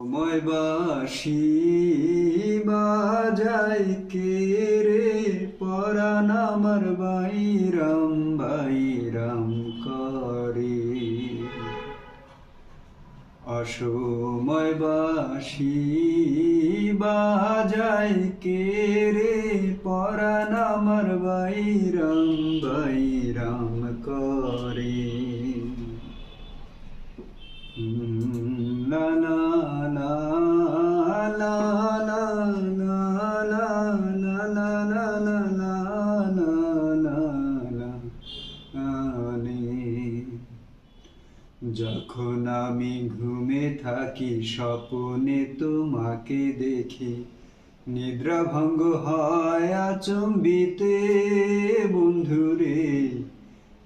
সময় বাসি বাজাই কে রে? পরাণ আমার বাইরাম বাইরাম করে। অসময় বাসি বাজাই কে রে? পরাণ আমার বাইরাম বাইরাম করে। La যখন আমি ঘুমে থাকি, স্বপনে তোমাকে দেখি। নিদ্রা ভঙ্গ হয় আচম্বিতে, বন্ধুরে।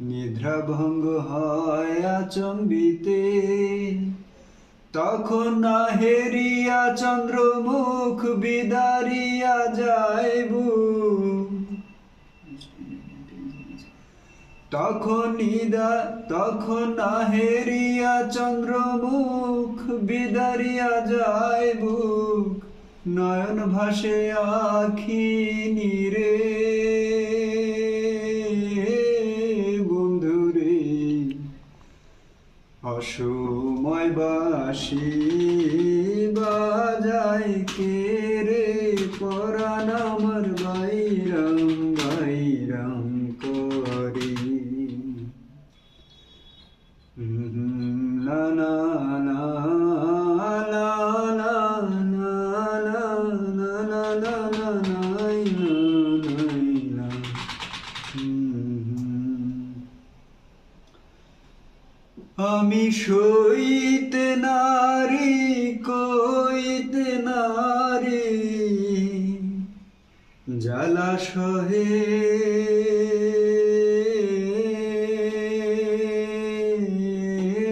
নিদ্রা ভঙ্গ হয় আচম্বিতে। তখন না হেরিয়া চন্দ্রমুখ বিদারিয়া যাইবু তখন নিদা তখন হেরিয়া চন্দ্রমুখ, বিদারিয়া যাইবু নয়ন ভাসে আখি নিরে। বন্ধুরে, অসময় বাসি বাজাই কে রে? পরাণ আমার বাইরাম আমি সইতে নারী কইতে নারী জ্বালা সহে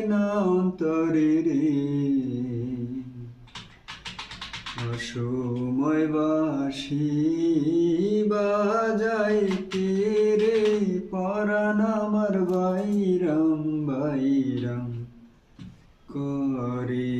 না সময় বাসি বাজাইতে রে পরাণ আমার বাইরাম বাইরাম করে।